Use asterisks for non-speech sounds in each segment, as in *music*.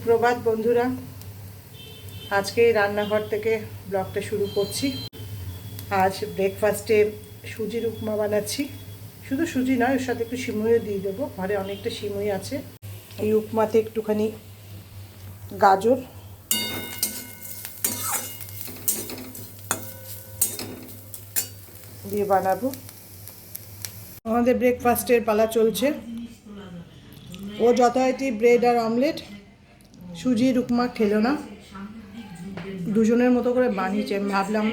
সুপ্রভাত বন্ধুরা। আজকে রান্নাঘর থেকে ব্লগটা শুরু করছি। আজ ব্রেকফাস্টে সুজির উপমা বানাচ্ছি। শুধু সুজি নয়, ওর সাথে একটু সিমুইও দিয়ে দেবো। ঘরে অনেকটা সিমুই আছে। এই উপমাতে একটুখানি গাজর। দিয়ে বানাবো। আমাদের ব্রেকফাস্টের পালা চলছে। ও যথারীতি ব্রেড আর অমলেট সুজির উপমা খেলো না। দুজনের মতো করে বানিয়েছে। আমি ভাবলাম,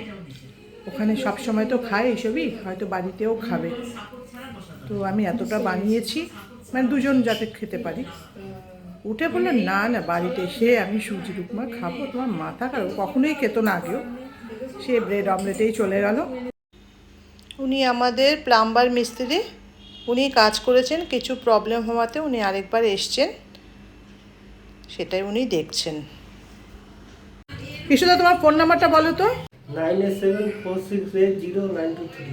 ওখানে সব সময় তো খায় এইসবই হয়তো বাড়িতেও খাবে। তো আমি এতটা বানিয়েছি মানে দুজন যাতে খেতে পারি। উঠে বলল, না না, বাড়িতে এসে আমি সুজির উপমা খাব, তোমার মাথা খারাপ। কখনোই খেত না আগেও। সে ব্রেড অমলেটেই চলে গেল। উনি আমাদের প্লাম্বার মিস্ত্রি। উনি কাজ করেছেন, কিছু প্রবলেম হওয়াতে উনি আরেকবার এসছেন। সেটাই উনি দেখছেন। কৃষ্ণদা তোমার ফোন নাম্বারটা বলো তো। Nine eight seven four six eight zero nine two three.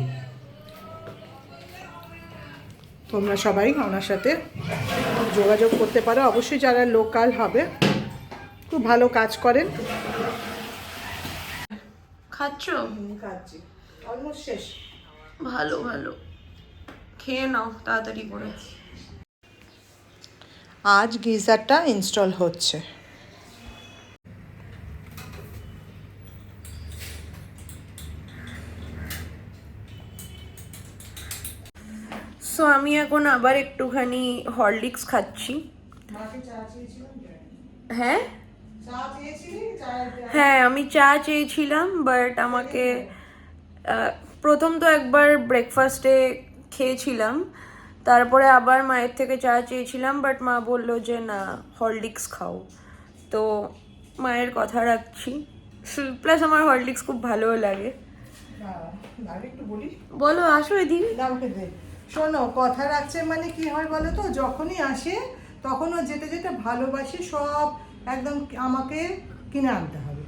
তোমরা সবাই ওনার সাথে যোগাযোগ করতে পারো। অবশ্যই যারা লোকাল হবে খুব ভালো কাজ করেন। খাচ্ছ? কাজটি অলমোস্ট শেষ। ভালো ভালো। খেয়ে নাও তাড়াতাড়ি করে। আজ গিজারটা ইনস্টল হচ্ছে। সো আমি এখন আবার একটুখানি হরলিক্স খাচ্ছি। হ্যাঁ? হ্যাঁ আমি চা চেয়েছিলাম বাট আমাকে প্রথম তো একবার ব্রেকফাস্টে খেয়েছিলাম। তারপরে আবার মায়ের থেকে চা চেয়েছিলাম বাট মা বলল যে না হরলিক্স খাও। তো মায়ের কথা রাখছি। প্লাস আমার হরলিক্স খুব ভালোও লাগে। বলি। আসো দে। শোনো কথা রাখছে মানে কি হয় বলো তো? যখনই আসে তখন ও যেতে যেতে ভালোবাসি সব একদম আমাকে কিনে আনতে হবে।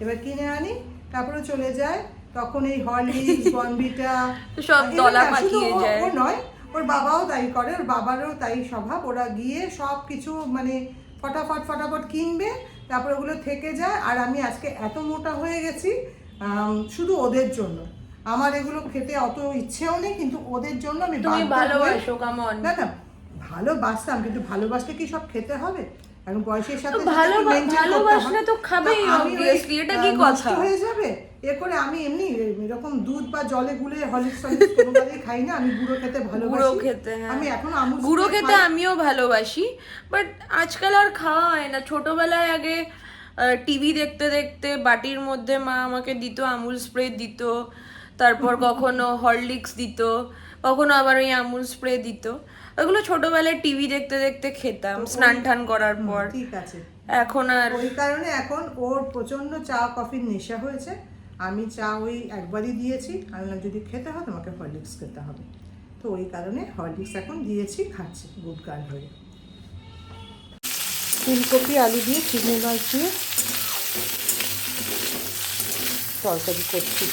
এবার কিনে আনি তারপরে চলে যায়। তখন এই হরলিক্স *laughs* বনবিটা সব দলা পাকিয়ে যায়। ও নয় ওর বাবাও তাই করে ওর বাবারও তাই স্বভাব। ওরা গিয়ে সব কিছু মানে ফটাফট ফটাফট কিনবে তারপরে ওগুলো থেকে যায়। আর আমি আজকে এত মোটা হয়ে গেছি শুধু ওদের জন্য। আমার এগুলো খেতে অত ইচ্ছেও নেই কিন্তু ওদের জন্য আমি ভালোবাসো কামন না না ভালোবাসতাম কিন্তু ভালোবাসলে কি সব খেতে হবে? এখন বয়সের সাথে ভালো ভালোবাসলে তো খাবেই obviously, এটা কি কথা? হয়ে যাবে? আমি এমনি এরকম দুধ বা জলে গুলে হলিক্স কোনোভাবেই খাই না আমি গুঁড়ো খেতে ভালোবাসি। গুঁড়ো খেতে, হ্যাঁ। আমি এখন আমুল গুঁড়ো খেতে আমিও ভালোবাসি বাট আজকাল আর খাওয়া হয় না। ছোটবেলায় আগে টিভি দেখতে দেখতে বাটির মধ্যে মা আমাকে দিত আমুল স্প্রে দিত তারপর *laughs* কখনো হরলিক্স দিত। কখনো আবার ওই আমুল স্প্রে দিত। ওগুলো ছোটবেলায় টিভি দেখতে দেখতে খেতাম স্নান টান করার পর। ঠিক আছে। এখন আর ওই কারণে এখন ওর প্রচণ্ড চা কফির নেশা হয়েছে। আমি চা ওই একবারই দিয়েছি। আমি যদি খেতে হয় তোমাকে হরলিক্স খেতে হবে। তো ওই কারণে হরলিক্স এখন দিয়েছি খাচ্ছে গুড গার্ল হয়ে। ফুলকপি আলু দিয়ে চিংড়ি মাছ দিয়ে। তরকারি করছি।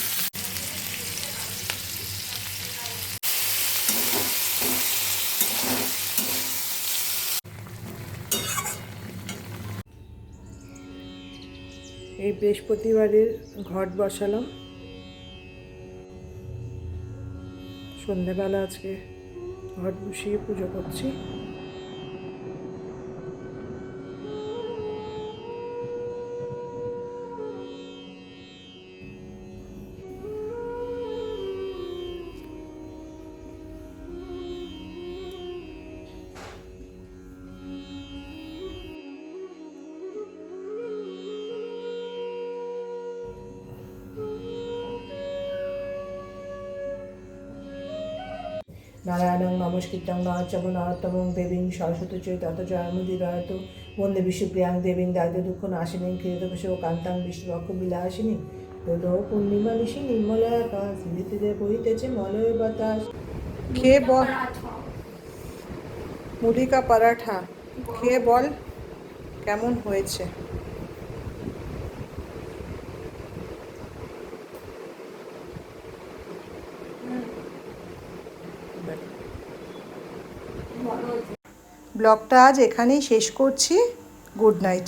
এই বৃহস্পতিবারের ঘট বসালাম। সন্ধেবেলা আজকে ঘট বসিয়ে পুজো করছি। নারায়ণং নমস্কৃতং নাচব নরোত্তমং দেবীং সরস্বতী চৈতত জয়মুদিরয়ত বন্দে বিষ্ণুপ্রিয়াং দেবীং দায়িত্ব দুঃখ নাশিনীং কীর্তকশ কান্তাং বিষ্ণুবক্ষ বিলাসিনী দোলো পূর্ণিমা নিশি নির্মল আকাশ। ধীরে বহিতেছে মলয় বাতাস। খেয়ে বল। মুড়ি কা পরাঠা। খেয়ে বল। কেমন হয়েছে? ব্লগটা আজ এখানেই শেষ করছি। Good night.